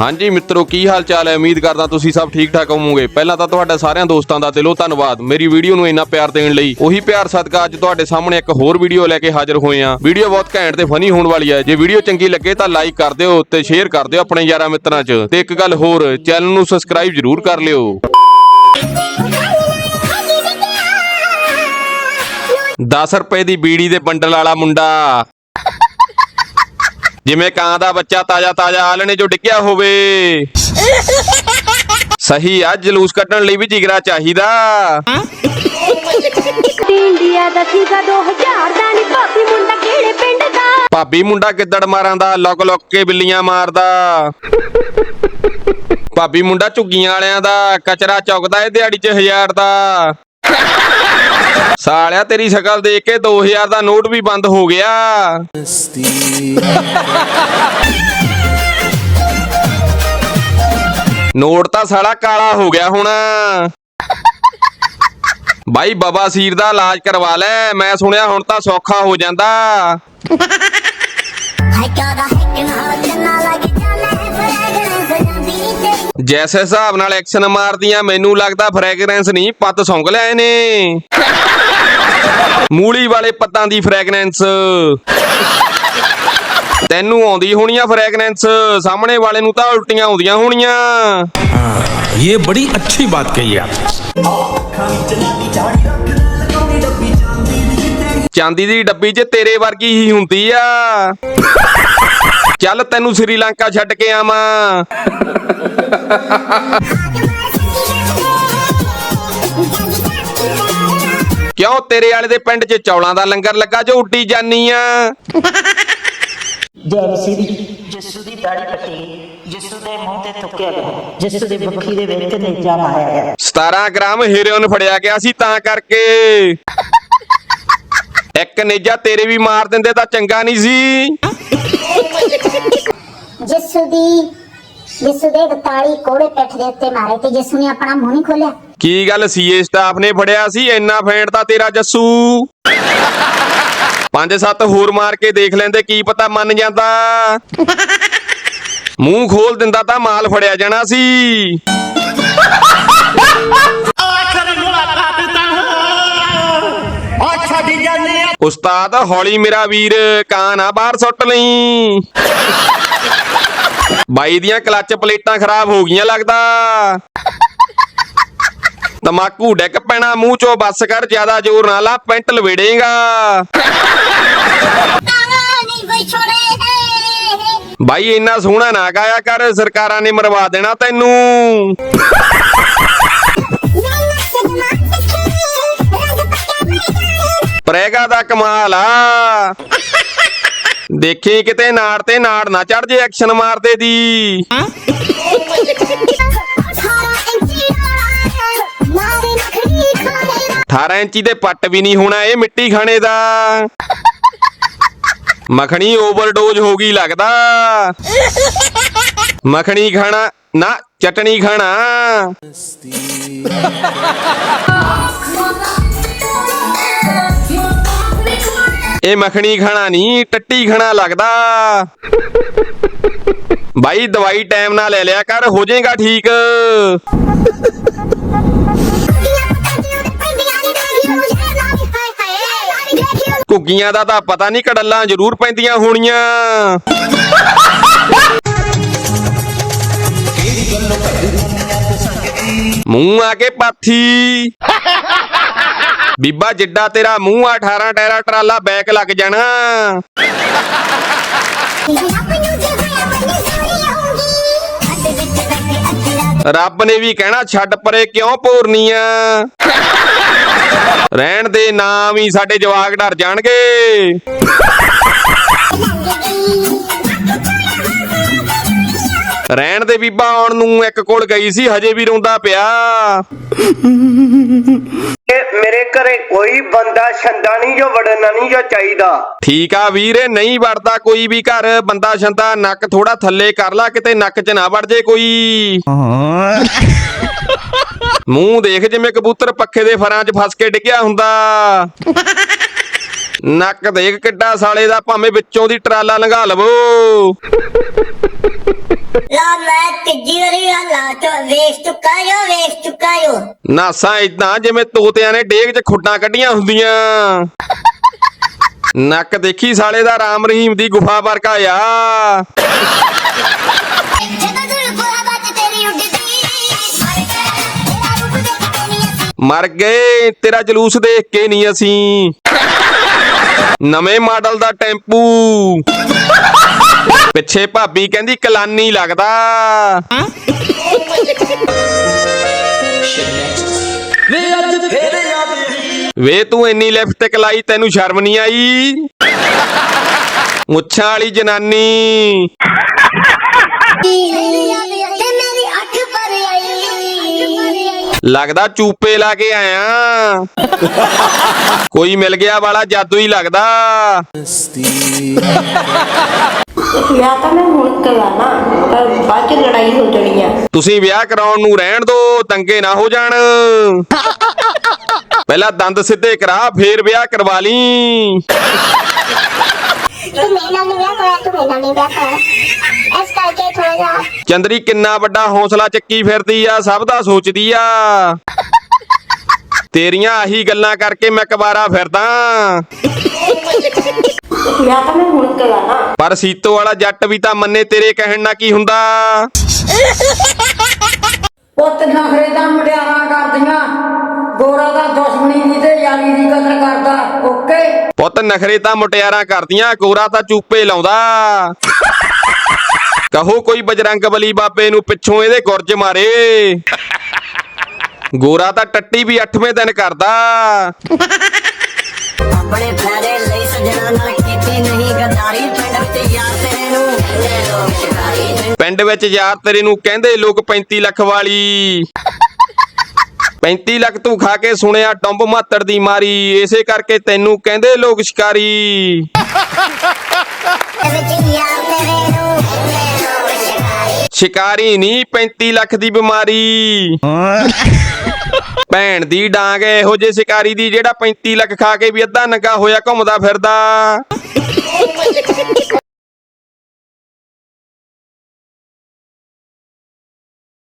ਹਾਂਜੀ ਮਿੱਤਰੋ, ਕੀ ਹਾਲ ਚਾਲ ਹੈ? ਉਮੀਦ ਕਰਦਾ ਤੁਸੀਂ ਸਭ ਠੀਕ ਠਾਕ ਹੋਵੋਗੇ। ਪਹਿਲਾਂ ਤਾਂ ਤੁਹਾਡਾ ਸਾਰਿਆਂ ਦੋਸਤਾਂ ਦਾ ਦਿਲੋਂ ਧੰਨਵਾਦ। ਮੇਰੀ ਵੀਡੀਓ ਨੂੰ ਇੰਨਾ ਪਿਆਰ ਦੇਣ ਲਈ, ਉਹੀ ਪਿਆਰ ਸਦਕਾ ਅੱਜ ਤੁਹਾਡੇ ਸਾਹਮਣੇ ਇੱਕ ਹੋਰ ਵੀਡੀਓ ਲੈ ਕੇ ਹਾਜ਼ਰ ਹੋਏ ਹਾਂ। ਵੀਡੀਓ ਬਹੁਤ ਘੈਂਟ ਤੇ ਫਨੀ ਹੋਣ ਵਾਲੀ ਹੈ। ਜੇ ਵੀਡੀਓ ਚੰਗੀ ਲੱਗੇ ਤਾਂ ਲਾਈਕ ਕਰ ਦਿਓ ਤੇ ਸ਼ੇਅਰ ਕਰ ਦਿਓ ਆਪਣੇ ਯਾਰਾਂ ਮਿੱਤਰਾਂ 'ਚ। ਤੇ ਇੱਕ ਗੱਲ ਹੋਰ ਚੈਨਲ ਨੂੰ ਸਬਸਕ੍ਰਾਈਬ ਜ਼ਰੂਰ ਕਰ ਲਿਓ। 10 ਰੁਪਏ ਦੀ ਬੀੜੀ ਦੇ ਬੰਡਲ ਵਾਲਾ ਮੁੰਡਾ। ਜਿਵੇਂ ਕਾਂ ਦਾ ਬੱਚਾ ਤਾਜ਼ਾ ਤਾਜ਼ਾ ਆਲਣੇ ਜੋ ਡਿੱਗਿਆ ਹੋਵੇ। ਸਹੀ ਆ ਜਲੂਸ ਕੱਢਣ ਲਈ ਵੀ ਜਿਗਰਾ ਚਾਹੀਦਾ। ਇੰਡੀਆ ਦਾ ਸੀਗਾ 2000 ਦਾ ਨੀ ਭਾਬੀ ਮੁੰਡਾ ਕਿਹੜੇ ਪਿੰਡ ਦਾ? ਭਾਬੀ ਮੁੰਡਾ ਗਿੱਦੜ ਮਾਰਾਂ ਦਾ ਲੁਕ ਲੁਕ ਕੇ ਬਿੱਲੀਆਂ ਮਾਰਦਾ। ਭਾਬੀ ਮੁੰਡਾ ਝੁੱਗੀਆਂ ਵਾਲਿਆਂ ਦਾ ਕਚਰਾ ਚੁੱਕਦਾ ਏ ਦਿਹਾੜੀ 'ਚ ਹਜ਼ਾਰ ਦਾ। ਸਾਲਿਆ, ਤੇਰੀ ਸ਼ਕਲ ਦੇਖ ਕੇ 2000 ਦਾ ਨੋਟ ਵੀ ਬੰਦ ਹੋ ਗਿਆ। ਨੋਟ ਤਾਂ ਸਾਲਾ ਕਾਲਾ ਹੋ ਗਿਆ ਹੁਣ। ਬਾਈ, ਬਾਬਾ ਸੀਰ ਦਾ ਇਲਾਜ ਕਰਵਾ ਲੈ, ਮੈਂ ਸੁਣਿਆ ਹੁਣ ਤਾਂ ਸੌਖਾ ਹੋ ਜਾਂਦਾ। ਜਿਸ ਹਿਸਾਬ ਨਾਲ ਐਕਸ਼ਨ ਮਾਰਦੀਆਂ ਮੈਨੂੰ ਲੱਗਦਾ ਫ੍ਰੈਗਰੈਂਸ ਨਹੀਂ ਪੱਤ ਸੌਂਗ ਲਿਆਏ ਨੇ। ਮੂਲੀ ਵਾਲੇ ਪੱਤਾਂ ਦੀ ਫ੍ਰੈਗਰੈਂਸ ਤੈਨੂੰ ਆਉਂਦੀ ਹੋਣੀ ਆ ਫ੍ਰੈਗਰੈਂਸ ਸਾਹਮਣੇ ਵਾਲੇ ਨੂੰ ਤਾਂ ਉਲਟੀਆਂ ਆਉਂਦੀਆਂ ਹੋਣੀਆਂ। ਇਹ ਬੜੀ ਅੱਛੀ ਬਾਤ ਕਹੀ ਆ। ਚਾਂਦੀ ਦੀ ਡੱਬੀ 'ਚ ਤੇਰੇ ਵਰਗੀ ਹੀ ਹੁੰਦੀ ਆ। ਚੱਲ ਤੈਨੂੰ ਸ੍ਰੀਲੰਕਾ ਛੱਡ ਕੇ ਆਵਾਂ। ਕਿਉਂ ਤੇਰੇ ਵਾਲੇ ਦੇ ਪਿੰਡ 'ਚ ਚੌਲਾਂ ਦਾ ਲੰਗਰ ਲੱਗਾ ਜੋ ਉੱਡੀ ਜਾਨੀ ਆ? ਜੈ ਮਸੀਹ ਦੀ ਜੱਸੂ ਦੀ ਦਾੜੀ ਪੱਟੀ ਜੱਸੂ ਦੇ ਮੂੰਹ ਤੇ ਥੁੱਕਿਆ ਗਿਆ ਜੱਸੂ ਦੇ ਬੱਖੀ ਦੇ ਵਿੱਚ ਨੇਜਾ ਮਾਰਿਆ ਗਿਆ। 17 ਗ੍ਰਾਮ ਹੀਰੋਇਨ ਫੜਿਆ ਗਿਆ ਸੀ ਤਾਂ ਕਰਕੇ। ਇੱਕ ਨੇਜਾ ਤੇਰੇ ਵੀ ਮਾਰ ਦਿੰਦੇ ਤਾਂ ਚੰਗਾ ਨਹੀਂ ਸੀ। ਜਿਸੂ ਦੀ ਜਿਸੂ ਦੇ 42 ਕੋੜੇ ਪਿੱਠ ਦੇ ਉੱਤੇ ਮਾਰੇ ਤੇ ਜਿਸੂ ਨੇ ਆਪਣਾ ਮੂੰਹ ਨਹੀਂ ਖੋਲਿਆ। ਕੀ ਗੱਲ ਸੀਏ ਸਟਾਫ ਨੇ ਫੜਿਆ ਸੀ? ਇੰਨਾ ਫੈਂਟ ਤਾਂ ਤੇਰਾ ਜੱਸੂ। ਪੰਜ ਸੱਤ ਹੋਰ ਮਾਰ ਕੇ ਦੇਖ ਲੈਂਦੇ, ਕੀ ਪਤਾ ਮੰਨ ਜਾਂਦਾ। ਮੂੰਹ ਖੋਲ ਦਿੰਦਾ ਤਾਂ ਮਾਲ ਫੜਿਆ ਜਾਣਾ ਸੀ। ਉਸਤਾਦ ਹੌਲੀ ਮੇਰਾ ਵੀਰ, ਕਾਂ ਨਾ ਬਾਹਰ ਸੁੱਟ ਲਈ। ਬਾਈ ਦੀਆਂ ਕਲੱਚ ਪਲੇਟਾਂ ਖਰਾਬ ਹੋ ਗਈਆਂ ਲੱਗਦਾ। ਤਮਾਕੂ ਡਿੱਗ ਪੈਣਾ ਮੂੰਹ ਚੋਂ, ਬੱਸ ਕਰ, ਜ਼ਿਆਦਾ ਜ਼ੋਰ ਨਾ ਲਾ, ਪੈਂਟ ਲਵੇੜੇਗਾ। ਬਾਈ ਇੰਨਾ ਸੋਹਣਾ ਨਾ ਗਾਇਆ ਕਰ, ਸਰਕਾਰਾਂ ਨੇ ਮਰਵਾ ਦੇਣਾ ਤੈਨੂੰ। ਪ੍ਰੈਗਾ ਦਾ ਕਮਾਲ ਆ। ਦੇਖੀ ਕਿਤੇ ਨਾੜ ਤੇ ਨਾੜ ਨਾ ਚੜ ਜੇ ਐਕਸ਼ਨ ਮਾਰਦੇ ਦੀ। 18 ਇੰਚੀ ਦੇ ਪੱਟ ਵੀ ਨਹੀਂ ਹੋਣਾ ਇਹ ਮਿੱਟੀ ਖਾਣੇ ਦਾ। ਮੱਖਣੀ ਓਵਰਡੋਜ਼ ਹੋ ਗਈ ਲੱਗਦਾ। ਮੱਖਣੀ ਖਾਣਾ ਨਾ ਚਟਣੀ ਖਾਣਾ। ਇਹ ਮੱਖਣੀ ਖਾਣਾ ਨਹੀਂ, ਟੱਟੀ ਖਾਣਾ ਲੱਗਦਾ। ਬਾਈ, ਦਵਾਈ ਟਾਈਮ ਨਾਲ ਲੈ ਲਿਆ ਕਰ, ਹੋ ਜਾਏਗਾ ਠੀਕ। ਘੁੱਗੀਆਂ ਦਾ ਤਾਂ ਪਤਾ ਨਹੀਂ ਕੜੱਲਾਂ ਜ਼ਰੂਰ ਪੈਂਦੀਆਂ ਹੋਣੀਆਂ। ਮੂੰਹ ਆ ਕੇ ਪਾਥੀ। ਬੀਬਾ ਜਿੱਡਾ ਤੇਰਾ ਮੂੰਹ ਆ 18 ਟਾਇਰਾ ਟਰਾਲਾ ਬੈਕ ਲੱਗ ਜਾਣਾ। ਰੱਬ ਨੇ ਵੀ ਕਹਿਣਾ, ਛੱਡ ਪਰੇ ਕਿਉਂ ਪੂਰਨੀਆਂ ਰਹਿਣ ਦੇ ਨਾਮ ਹੀ ਸਾਡੇ ਜਵਾਕ ਡਰ ਜਾਣਗੇ। ਰਹਿਣ ਦੇ ਬੀਬਾ ਆਉਣ ਨੂੰ ਇੱਕ ਕੋਲ ਗਈ ਸੀ ਹਜੇ ਵੀ ਰੋਂਦਾ ਪਿਆ। ਇਹ ਮੇਰੇ ਘਰੇ ਕੋਈ ਬੰਦਾ ਛੰਦਾ ਨਹੀਂ ਜੋ ਵੜਨਾ ਨਹੀਂ ਜੋ ਚਾਹੀਦਾ। ਠੀਕ ਆ ਵੀਰੇ ਨਹੀਂ ਵੜਦਾ ਕੋਈ ਵੀ ਘਰ ਬੰਦਾ ਛੰਦਾ ਨੱਕ ਥੋੜਾ ਥੱਲੇ ਕਰ ਲਾ ਕਿਤੇ ਨੱਕ 'ਚ ਨਾ ਵੜ ਜੇ ਕੋਈ। ਮੂੰਹ ਦੇਖ ਜਿਵੇਂ ਕਬੂਤਰ ਪੱਖੇ ਦੇ ਫਰਾਂ 'ਚ ਫਸ ਕੇ ਡਿੱਗਿਆ ਹੁੰਦਾ। ਨੱਕ ਦੇਖ ਕਿੱਡਾ ਸਾਲੇ ਦਾ ਭਾਵੇਂ ਵਿੱਚੋਂ ਦੀ ਟਰਾਲਾ ਲੰਘਾ ਲਵੋ। ਲਾ ਮੈਂ ਤੀਜੀ ਵਾਰੀ ਹੱਲਾ ਚੋ ਵੇਖ ਚੁੱਕਾ ਜੋ ਵੇਖ ਚੁੱਕਾ ਜੋ ਨਾਸਾਂ ਇਦਾਂ ਜਿਵੇਂ ਤੋਤਿਆਂ ਨੇ ਡੇਗ 'ਚ ਖੁੱਡਾਂ ਕੱਢੀਆਂ ਹੁੰਦੀਆਂ। ਨੱਕ ਦੇਖੀ ਸਾਲੇ ਦਾ ਰਾਮ ਰਹੀਮ ਦੀ ਗੁਫਾ ਵਰਗਾ ਆ। ਮਰ ਗਏ ਤੇਰਾ ਜਲੂਸ ਦੇਖ ਕੇ ਨਹੀਂ ਅਸੀਂ। ਨਵੇਂ ਮਾਡਲ ਦਾ ਟੈਂਪੂ। ਪਿੱਛੇ ਭਾਬੀ ਕਹਿੰਦੀ ਕਲਾਨੀ ਲੱਗਦਾ। ਵੇ ਤੂੰ ਇੰਨੀ ਲਿਪਸਟਿਕ ਲਾਈ ਤੈਨੂੰ ਸ਼ਰਮ ਨਹੀਂ ਆਈ? ਮੁੱਛਾਂ ਵਾਲੀ ਜਨਾਨੀ। ਲੱਗਦਾ ਚੂਪੇ ਲਾ ਕੇ ਆਇਆ। ਕੋਈ ਮਿਲ ਗਿਆ ਵਾਲਾ ਜਾਦੂ ਹੀ ਲੱਗਦਾ। ਵਿਆਹ ਤਾਂ ਮੈਂ ਹੁਣ ਕਰਾਣਾ ਪਰ ਬਾਅਦ ਚ ਲੜਾਈ ਹੋ ਜਾਣੀ ਆ। ਤੁਸੀਂ ਵਿਆਹ ਕਰਾਉਣ ਨੂੰ ਰਹਿਣ ਦਿਓ ਦੰਗੇ ਨਾ ਹੋ ਜਾਣ। ਪਹਿਲਾਂ ਦੰਦ ਸਿੱਧੇ ਕਰਾ ਫੇਰ ਵਿਆਹ ਕਰਵਾ ਲਈ। ਤੂੰ ਮੇਰੇ ਨਾਲ ਨਹੀਂ ਵਿਆਹ ਕਰਾਇਆ ਤੂੰ ਮੇਰੇ ਨਾਲ ਨਹੀਂ ਵਿਆਹ ਕਰਾਇਆ ਇਸ ਕਰਕੇ ਥੋੜਾ ਜਿਹਾ ਚੰਦਰੀ ਕਿੰਨਾ ਵੱਡਾ ਹੌਸਲਾ ਚੱਕੀ ਫਿਰਦੀ ਆ ਸਭ ਦਾ ਸੋਚਦੀ ਆ। ਤੇਰੀਆਂ ਆਹੀ ਗੱਲਾਂ ਕਰਕੇ ਮੈਂ ਕਬਾਰਾ ਫਿਰਦਾ। ਵਿਆਹ ਤਾਂ ਮੈਂ ਹੁਣ ਕਰਾਣਾ ਪਰ ਸੀਤੋ ਵਾਲਾ ਜੱਟ ਵੀ ਤਾਂ ਮੰਨੇ ਤੇਰੇ ਕਹਿਣ ਨਾਲ ਕੀ ਹੁੰਦਾ? ਪੁੱਤ ਨਖਰੇ ਤਾਂ ਮੁਟਿਆਰਾਂ ਕਰਦੀਆਂ। ਗੋਰਾ ਦਾ ਦੁਸ਼ਮਣੀ ਦੀ ਤੇ ਯਾਰੀ ਦੀ ਕਦਰ ਕਰਦਾ। ਓਕੇ? ਪੁੱਤ ਨਖਰੇ ਤਾਂ ਮੁਟਿਆਰਾਂ ਕਰਦੀਆਂ ਗੋਰਾ ਤਾਂ ਚੂਪੇ ਲਾਉਂਦਾ। ਕਹੋ ਕੋਈ ਬਜਰੰਗ ਬਲੀ ਬਾਬੇ ਨੂੰ ਪਿੱਛੋਂ ਇਹਦੇ ਗੁਰਜ ਮਾਰੇ। ਗੋਰਾ ਤਾਂ ਟੱਟੀ ਵੀ 8ਵੇਂ ਦਿਨ ਕਰਦਾ। ਆਪਣੇ ਸਜਣਾ ਨਾਲ ਕੀਤੀ ਨਹੀਂ ਗਦਾਰੀ ਪਿੰਡ ਵਿੱਚ ਯਾਰ ਤੇਰੇ ਨੂੰ ਕਹਿੰਦੇ ਲੋਕ ਸ਼ਿਕਾਰੀ। ਪਿੰਡ ਵਿੱਚ ਯਾਰ ਤੇਰੇ ਨੂੰ ਕਹਿੰਦੇ ਲੋਕ 35 ਲੱਖ ਵਾਲੀ। 35 ਲੱਖ ਤੂੰ ਖਾ ਕੇ ਸੁਣਿਆ ਟੰਬ ਮਾਤੜ ਦੀ ਮਾਰੀ। ਇਸੇ ਕਰਕੇ ਤੈਨੂੰ ਕਹਿੰਦੇ ਲੋਕ ਸ਼ਿਕਾਰੀ। ਸ਼ਿਕਾਰੀ ਨਹੀਂ 35 ਲੱਖ ਦੀ ਬਿਮਾਰੀ। ਭੈਣ ਦੀ ਡਾਂਗ ਇਹੋ ਜੇ ਸ਼ਿਕਾਰੀ ਦੀ ਜਿਹੜਾ 35 ਲੱਖ ਖਾ ਕੇ ਵੀ ਅੱਧਾ ਨੰਗਾ ਹੋਇਆ ਘੁੰਮਦਾ ਫਿਰਦਾ।